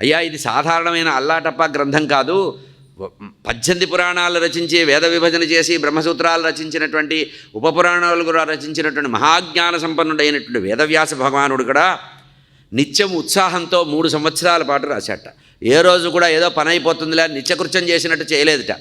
అయ్యా ఇది సాధారణమైన అల్లాటప్ప గ్రంథం కాదు. పద్దెనిమిది పురాణాలు రచించి వేద విభజన చేసి బ్రహ్మసూత్రాలు రచించినటువంటి ఉపపురాణాలు కూడా రచించినటువంటి మహాజ్ఞాన సంపన్నుడైనటువంటి వేదవ్యాస భగవానుడు కూడా నిత్యం ఉత్సాహంతో మూడు సంవత్సరాల పాటు రాశాట ఏ రోజు కూడా ఏదో పని అయిపోతుందిలే నిత్యకృత్యం చేసినట్టు చేయలేదుట.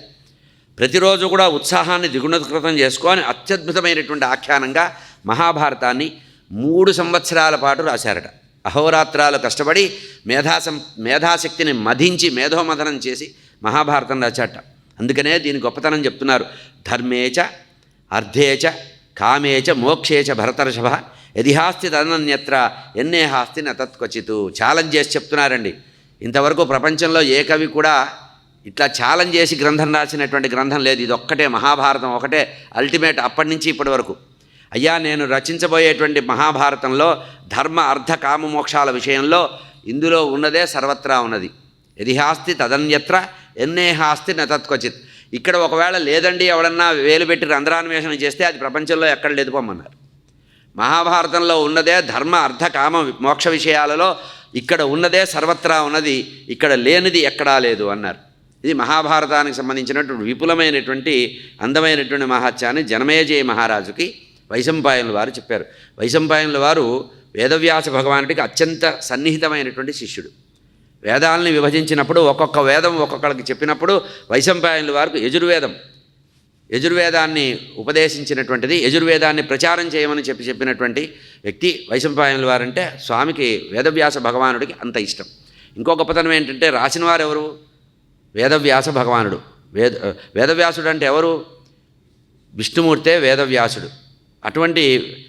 ప్రతిరోజు కూడా ఉత్సాహాన్ని దిగుణకృతం చేసుకొని అత్యద్భుతమైనటువంటి ఆఖ్యానంగా మహాభారతాన్ని మూడు సంవత్సరాల పాటు రాశారట. అహోరాత్రాలు కష్టపడి మేధాసం మేధాశక్తిని మధించి మేధోమథనం చేసి మహాభారతం రాచాట అందుకనే దీని గొప్పతనం చెప్తున్నారు. ధర్మేచ అర్ధేచ కామేచ మోక్షేచ భరతర్షభ యదిహాస్తి తదనన్యత్ర ఎన్నే హాస్తి నతత్క్వచితు ఛాలెంజ్ చేసి చెప్తున్నారండి. ఇంతవరకు ప్రపంచంలో ఏ కవి కూడా ఇట్లా ఛాలెంజ్ చేసి గ్రంథం రాసినటువంటి గ్రంథం లేదు. ఇది ఒక్కటే మహాభారతం ఒకటే అల్టిమేట్ అప్పటి నుంచి ఇప్పటి వరకు. అయ్యా నేను రచించబోయేటువంటి మహాభారతంలో ధర్మ అర్థ కామ మోక్షాల విషయంలో ఇందులో ఉన్నదే సర్వత్రా ఉన్నది. ఎదిహాస్తి తదన్యత్ర ఎన్నేహాస్తి నతత్వచిత్ ఇక్కడ ఒకవేళ లేదండి ఎవడన్నా వేలు పెట్టి రంధ్రాన్వేషణ చేస్తే అది ప్రపంచంలో ఎక్కడ లేదు పొమ్మన్నారు. మహాభారతంలో ఉన్నదే ధర్మ అర్థ కామ మోక్ష విషయాలలో ఇక్కడ ఉన్నదే సర్వత్రా ఉన్నది. ఇక్కడ లేనిది ఎక్కడా లేదు అన్నారు. ఇది మహాభారతానికి సంబంధించినటువంటి విపులమైనటువంటి అందమైనటువంటి మహాత్యాన్ని జనమేజయ మహారాజుకి వైశంపాయనుల వారు చెప్పారు. వైశంపాయనుల వారు వేదవ్యాస భగవానుడికి అత్యంత సన్నిహితమైనటువంటి శిష్యుడు. వేదాలని విభజించినప్పుడు ఒక్కొక్క వేదం ఒక్కొక్కరికి చెప్పినప్పుడు వైశంపాయనుల వారికి యజుర్వేదం. యజుర్వేదాన్ని ఉపదేశించినటువంటిది యజుర్వేదాన్ని ప్రచారం చేయమని చెప్పి చెప్పినటువంటి వ్యక్తి వైశంపాయనుల వారంటే స్వామికి వేదవ్యాస భగవానుడికి అంత ఇష్టం. ఇంకో గొప్పతనం ఏంటంటే రాసిన వారు ఎవరు? వేదవ్యాస భగవానుడు. వేద వేదవ్యాసుడు అంటే ఎవరు? విష్ణుమూర్తే వేదవ్యాసుడు. అటువంటి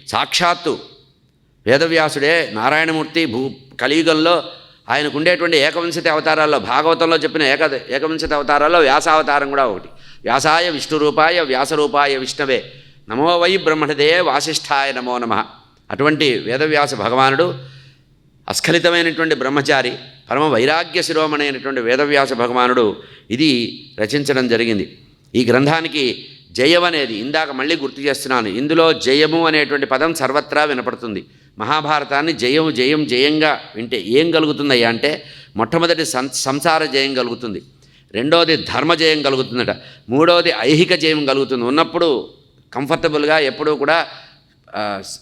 సాక్షాత్తు వేదవ్యాసుడే నారాయణమూర్తి భూ కలియుగంలో ఆయనకు ఉండేటువంటి ఏకవింశతి అవతారాల్లో భాగవతంలో చెప్పిన ఏక ఏకవింశతి అవతారాల్లో వ్యాసావతారం కూడా ఒకటి. వ్యాసాయ విష్ణు రూపాయ వ్యాసరూపాయ విష్ణవే నమో వై బ్రహ్మణదే వాసిష్ఠాయ నమో నమ. అటువంటి వేదవ్యాస భగవానుడు అస్ఖలితమైనటువంటి బ్రహ్మచారి పరమ వైరాగ్య శిరోమణైనటువంటి అయినటువంటి వేదవ్యాస భగవానుడు ఇది రచించడం జరిగింది. ఈ గ్రంథానికి జయం అనేది ఇందాక మళ్ళీ గుర్తు చేస్తున్నాను. ఇందులో జయము అనేటువంటి పదం సర్వత్రా వినపడుతుంది. మహాభారతాన్ని జయం జయం జయంగా వింటే ఏం కలుగుతుందయ్యా అంటే మొట్టమొదటి సం సంసార జయం కలుగుతుంది. రెండవది ధర్మ జయం కలుగుతుందట. మూడవది ఐహిక జయం కలుగుతుంది. ఉన్నప్పుడు కంఫర్టబుల్గా ఎప్పుడూ కూడా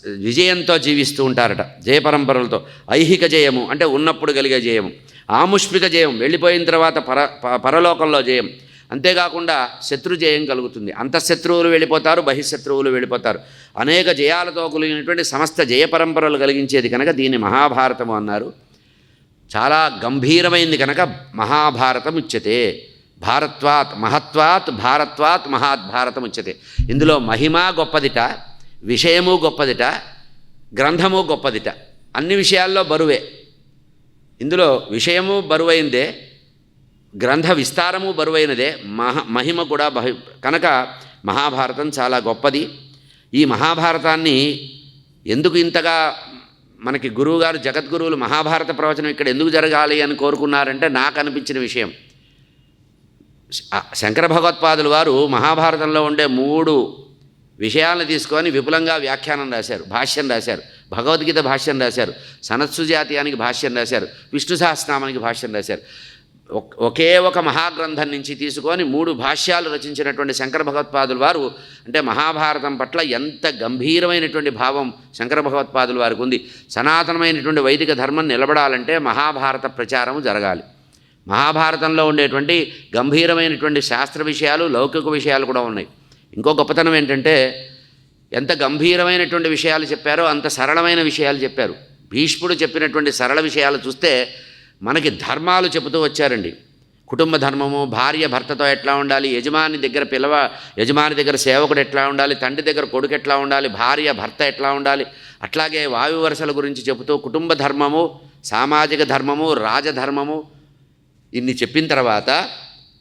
విజయంతో జీవిస్తూ ఉంటారట జయ పరంపరలతో ఐహిక జయము అంటే ఉన్నప్పుడు కలిగే జయము. ఆముష్మిక జయం వెళ్ళిపోయిన తర్వాత పర ప- పరలోకంలో జయం. అంతేకాకుండా శత్రు జయం కలుగుతుంది. అంతఃశత్రువులు వెళ్ళిపోతారు బహిశత్రువులు వెళ్ళిపోతారు. అనేక జయాలతో కలిగినటువంటి సమస్త జయ పరంపరలు కలిగించేది కనుక దీన్ని మహాభారతము అన్నారు. చాలా గంభీరమైంది కనుక మహాభారతం ఉచ్యతే. భారత్వాత్ మహత్వాత్ భారత్వాత్ మహాద్భారతం ఉచ్యతే. ఇందులో మహిమ గొప్పదిట విషయము గొప్పదిట గ్రంథము గొప్పదిట. అన్ని విషయాల్లో బరువే. ఇందులో విషయము బరువైందే గ్రంథ విస్తారము బరువైనదే మహ మహిమ కూడా బహి కనుక మహాభారతం చాలా గొప్పది. ఈ మహాభారతాన్ని ఎందుకు ఇంతగా మనకి గురువుగారు జగద్గురువులు మహాభారత ప్రవచనం ఇక్కడ ఎందుకు జరగాలి అని కోరుకున్నారంటే నాకు అనిపించిన విషయం. శంకర భగవత్పాదులు వారు మహాభారతంలో ఉండే మూడు విషయాలను తీసుకొని విపులంగా వ్యాఖ్యానం రాశారు భాష్యం రాశారు భగవద్గీత భాష్యం రాశారు సనత్సు జాతీయానికి భాష్యం రాశారు విష్ణు సహస్రనామానికి భాష్యం రాశారు. ఒక్- ఒకే ఒక మహాగ్రంథం నుంచి తీసుకొని మూడు భాష్యాలు రచించినటువంటి శంకర భగవత్పాదుల వారు అంటే మహాభారతం పట్ల ఎంత గంభీరమైనటువంటి భావం శంకర భగవత్పాదుల వారికి ఉంది. సనాతనమైనటువంటి వైదిక ధర్మం నిలబడాలంటే మహాభారత ప్రచారం జరగాలి. మహాభారతంలో ఉండేటువంటి గంభీరమైనటువంటి శాస్త్ర విషయాలు లౌకిక విషయాలు కూడా ఉన్నాయి. ఇంకో గొప్పతనం ఏంటంటే ఎంత గంభీరమైనటువంటి విషయాలు చెప్పారో అంత సరళమైన విషయాలు చెప్పారు. భీష్ముడు చెప్పినటువంటి సరళ విషయాలు చూస్తే మనకి ధర్మాలు చెబుతూ వచ్చారండి. కుటుంబ ధర్మము భార్య భర్తతో ఎట్లా ఉండాలి యజమాని దగ్గర పిలవ యజమాని దగ్గర సేవకుడు ఎట్లా ఉండాలి తండ్రి దగ్గర కొడుకు ఎట్లా ఉండాలి భార్య భర్త ఎట్లా ఉండాలి అట్లాగే వాయు వరుసల గురించి చెబుతూ కుటుంబ ధర్మము సామాజిక ధర్మము రాజధర్మము ఇన్ని చెప్పిన తర్వాత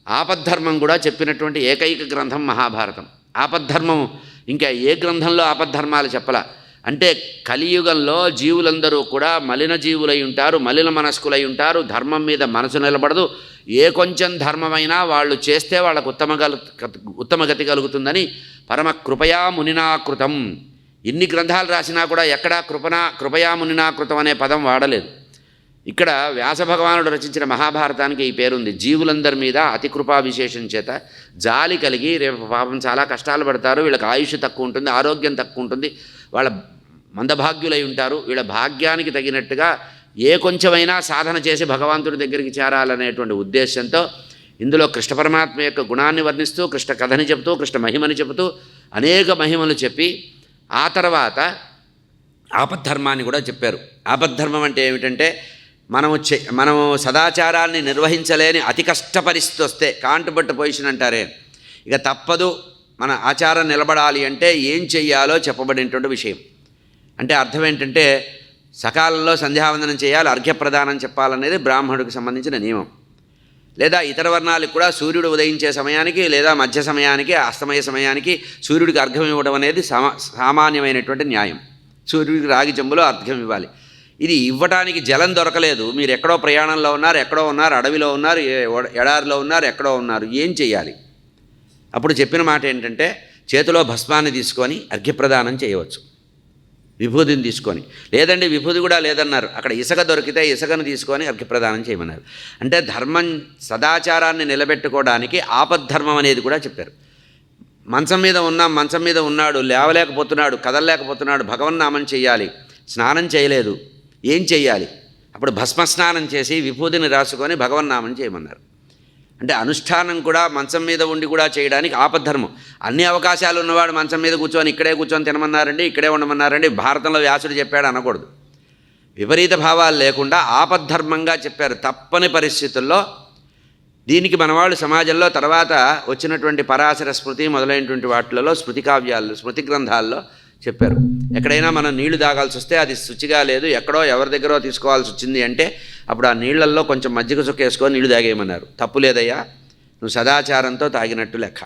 ఆపద్ధర్మం కూడా చెప్పినటువంటి ఏకైక గ్రంథం మహాభారతం. ఆపద్ధర్మం ఇంకా ఏ గ్రంథంలో ఆపద్ధర్మాలు చెప్పలా? అంటే కలియుగంలో జీవులందరూ కూడా మలిన జీవులై ఉంటారు మలిన మనస్కులై ఉంటారు ధర్మం మీద మనసు నిలబడదు. ఏ కొంచెం ధర్మమైనా వాళ్ళు చేస్తే వాళ్ళకు ఉత్తమ ఉత్తమగతి కలుగుతుందని పరమ కృపయా మునినాకృతం. ఇన్ని గ్రంథాలు రాసినా కూడా ఎక్కడా కృపనా కృపయా మునినాకృతం అనే పదం వాడలేదు. ఇక్కడ వ్యాస భగవానుడు రచించిన మహాభారతానికి ఈ పేరుంది. జీవులందరి మీద అతి కృపా విశేషం చేత జాలి కలిగి రేపు పాపం చాలా కష్టాలు పడతారు వీళ్ళకి ఆయుష్ తక్కువ ఉంటుంది ఆరోగ్యం తక్కువ ఉంటుంది వాళ్ళ మందభాగ్యులై ఉంటారు. వీళ్ళ భాగ్యానికి తగినట్టుగా ఏ కొంచెమైనా సాధన చేసి భగవంతుడి దగ్గరికి చేరాలనేటువంటి ఉద్దేశంతో ఇందులో కృష్ణ పరమాత్మ యొక్క గుణాన్ని వర్ణిస్తూ కృష్ణ కథని చెబుతూ కృష్ణ మహిమని చెబుతూ అనేక మహిమలు చెప్పి ఆ తర్వాత ఆపద్ధర్మాన్ని కూడా చెప్పారు. ఆపద్ధర్మం అంటే ఏమిటంటే మనము చె మనము సదాచారాన్ని నిర్వహించలేని అతి కష్ట పరిస్థితి వస్తే కాంటుబట్టు పొజిషన్ అంటారే. ఇక తప్పదు మన ఆచారం నిలబడాలి అంటే ఏం చెయ్యాలో చెప్పబడినటువంటి విషయం. అంటే అర్థం ఏంటంటే సకాలంలో సంధ్యావందనం చేయాలి అర్ఘ్యప్రదానం చెప్పాలనేది బ్రాహ్మణుడికి సంబంధించిన నియమం. లేదా ఇతర వర్ణాలకు కూడా సూర్యుడు ఉదయించే సమయానికి లేదా మధ్య సమయానికి అస్తమయ సమయానికి సూర్యుడికి అర్ఘ్యం ఇవ్వడం అనేది సమా సామాన్యమైనటువంటి న్యాయం. సూర్యుడికి రాగి చెంబులో అర్ఘ్యం ఇవ్వాలి. ఇది ఇవ్వటానికి జలం దొరకలేదు. మీరు ఎక్కడో ప్రయాణంలో ఉన్నారు ఎక్కడో ఉన్నారు అడవిలో ఉన్నారు ఎడారిలో ఉన్నారు ఎక్కడో ఉన్నారు ఏం చేయాలి? అప్పుడు చెప్పిన మాట ఏంటంటే చేతిలో భస్మాన్ని తీసుకొని అర్ఘ్యప్రదానం చేయవచ్చు. విభూతిని తీసుకొని. లేదండి విభూతి కూడా లేదన్నారు. అక్కడ ఇసుక దొరికితే ఇసుకను తీసుకొని అర్ఘ్యప్రదానం చేయమన్నారు. అంటే ధర్మం సదాచారాన్ని నిలబెట్టుకోవడానికి ఆపద్ధర్మం అనేది కూడా చెప్పారు. మంచం మీద ఉన్నాం మంచం మీద ఉన్నాడు లేవలేకపోతున్నాడు కదలలేకపోతున్నాడు భగవన్నామం చేయాలి స్నానం చేయలేదు ఏం చేయాలి అప్పుడు భస్మ స్నానం చేసి విభూతిని రాసుకొని భగవన్నామం చేయమన్నారు. అంటే అనుష్ఠానం కూడా మంచం మీద ఉండి కూడా చేయడానికి ఆపద్ధర్మం. అన్ని అవకాశాలు ఉన్నవాడు మంచం మీద కూర్చొని ఇక్కడే కూర్చొని తినమన్నారండి ఇక్కడే ఉండమన్నారండి భారతంలో వ్యాసుడు చెప్పాడు అనకూడదు. విపరీత భావాలు లేకుండా ఆపద్ధర్మంగా చెప్పారు. తప్పని పరిస్థితుల్లో దీనికి మనవాళ్ళు సమాజంలో తర్వాత వచ్చినటువంటి పరాశర స్మృతి మొదలైనటువంటి వాటిలలో స్మృతి కావ్యాల్లో స్మృతి గ్రంథాల్లో చెప్పారు. ఎక్కడైనా మనం నీళ్ళు తాగాల్సి వస్తే అది శుచిగా లేదు ఎక్కడో ఎవరి దగ్గరో తీసుకోవాల్సి వచ్చింది అంటే అప్పుడు ఆ నీళ్ళల్లో కొంచెం మజ్జిగ చుక్క వేసుకొని నీళ్ళు తాగేయమన్నారు. తప్పు లేదయ్యా నువ్వు సదాచారంతో తాగినట్టు లెక్క.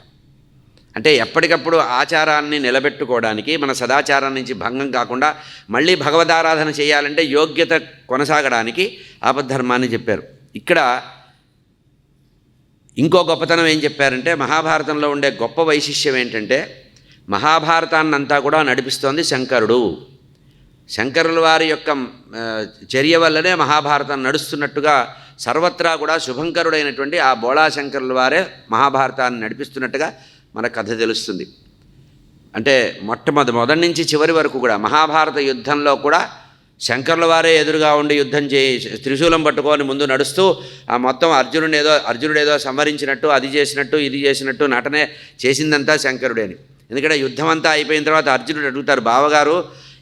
అంటే ఎప్పటికప్పుడు ఆచారాన్ని నిలబెట్టుకోవడానికి మన సదాచారం నుంచి భంగం కాకుండా మళ్ళీ భగవదారాధన చేయాలంటే యోగ్యత కొనసాగడానికి ఆపద్ధర్మాన్ని చెప్పారు. ఇక్కడ ఇంకో గొప్పతనం ఏం చెప్పారంటే మహాభారతంలో ఉండే గొప్ప వైశిష్యం ఏంటంటే మహాభారతాన్నంతా కూడా నడిపిస్తోంది శంకరుడు. శంకరుల వారి యొక్క చర్య వల్లనే మహాభారతం నడుస్తున్నట్టుగా సర్వత్రా కూడా శుభంకరుడైనటువంటి ఆ బోళా శంకరుల వారే మహాభారతాన్ని నడిపిస్తున్నట్టుగా మన కథ తెలుస్తుంది. అంటే మొట్టమొదటి మొదటి నుంచి చివరి వరకు కూడా మహాభారత యుద్ధంలో కూడా శంకర్ల వారే ఎదురుగా ఉండి యుద్ధం చేయి త్రిశూలం పట్టుకొని ముందు నడుస్తూ ఆ మొత్తం అర్జునుడు ఏదో అర్జునుడు ఏదో సంహరించినట్టు అది చేసినట్టు ఇది చేసినట్టు నటనే చేసిందంతా శంకరుడేని. ఎందుకంటే యుద్ధం అంతా అయిపోయిన తర్వాత అర్జునుడు అడుగుతారు బావగారు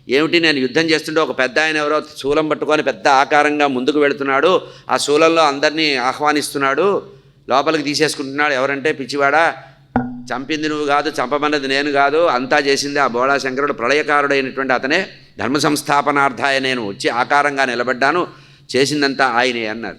ఏమిటి నేను యుద్ధం చేస్తుంటే ఒక పెద్ద ఆయన ఎవరో శూలం పట్టుకొని పెద్ద ఆకారంగా ముందుకు వెళుతున్నాడు ఆ శూలంలో అందరినీ ఆహ్వానిస్తున్నాడు లోపలికి తీసేసుకుంటున్నాడు ఎవరంటే పిచ్చివాడా? చంపింది నువ్వు కాదు చంపమన్నది నేను కాదు అంతా చేసింది ఆ బోళా శంకరుడు ప్రళయకారుడైనటువంటి అతనే ధర్మ సంస్థాపనార్థాయ నేను వచ్చి ఆకారంగా నిలబడ్డాను చేసిందంతా ఆయనే అన్నారు.